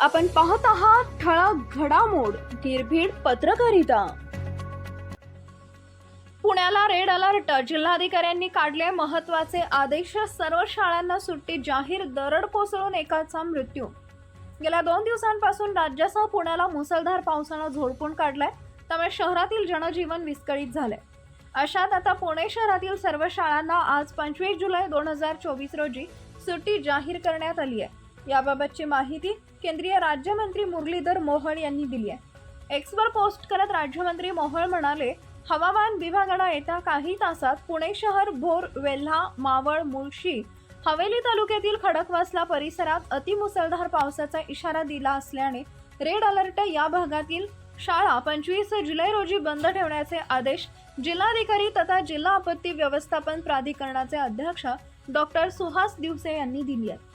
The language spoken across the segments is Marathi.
आपण पाहत आहात ठळक घडामोड निर्भीड पत्रकारिता. पुण्याला रेड अलर्ट. जिल्हाधिकाऱ्यांनी काढले महत्त्वाचे आदेश. सर्व शाळांना सुट्टी जाहीर. दरड कोसळून एकाचा मृत्यू. गेल्या दोन दिवसांपासून राज्यासह पुण्याला मुसळधार पावसानं झोडपून काढलाय. त्यामुळे शहरातील जनजीवन विस्कळीत झालंय. अशात आता पुणे शहरातील सर्व शाळांना आज पंचवीस जुलै दोन हजार चोवीस रोजी सुट्टी जाहीर करण्यात आली आहे. याबाबतची माहिती केंद्रीय राज्यमंत्री मुरलीधर मोहोळ यांनी दिली आहे. एक्सवर पोस्ट करत राज्यमंत्री मोहोळ म्हणाले हवामान विभागानं येत्या काही तासात पुणे शहर भोर वेल्हा मावळ मुळशी हवेली तालुक्यातील खडकवासला परिसरात अतिमुसळधार पावसाचा इशारा दिला असल्याने रेड अलर्ट या भागातील शाळा पंचवीस जुलै रोजी बंद ठेवण्याचे आदेश जिल्हाधिकारी तथा जिल्हा आपत्ती व्यवस्थापन प्राधिकरणाचे अध्यक्ष डॉक्टर सुहास दिवसे यांनी दिली आहे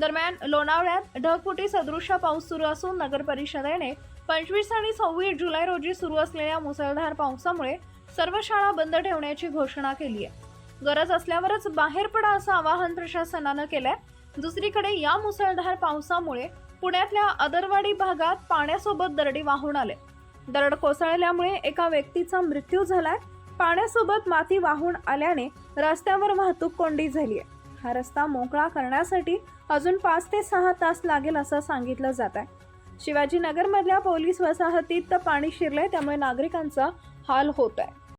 दरम्यान लोणावळ्यात ढगफुटी सदृश पाऊस सुरू असून नगर परिषदेने पंचवीस आणि सव्वीस जुलै रोजी सुरू असलेल्या मुसळधार पावसामुळे सर्व शाळा बंद ठेवण्याची घोषणा केली आहे. गरज असल्यावरच बाहेर पडा असं आवाहन प्रशासनानं केलंय. दुसरीकडे या मुसळधार पावसामुळे पुण्यातल्या अदरवाडी भागात पाण्यासोबत दरडी वाहून आले. दरड कोसळल्यामुळे एका व्यक्तीचा मृत्यू झालाय. पाण्यासोबत माती वाहून आल्याने रस्त्यावर वाहतूक कोंडी झाली आहे. हा रस्ता मोकळा करण्यासाठी अजून पाच ते सहा तास लागेल असं सांगितलं जात आहे. शिवाजीनगरमधल्या पोलीस वसाहतीत तर पाणी शिरलंय त्यामुळे नागरिकांचा हाल होत आहे.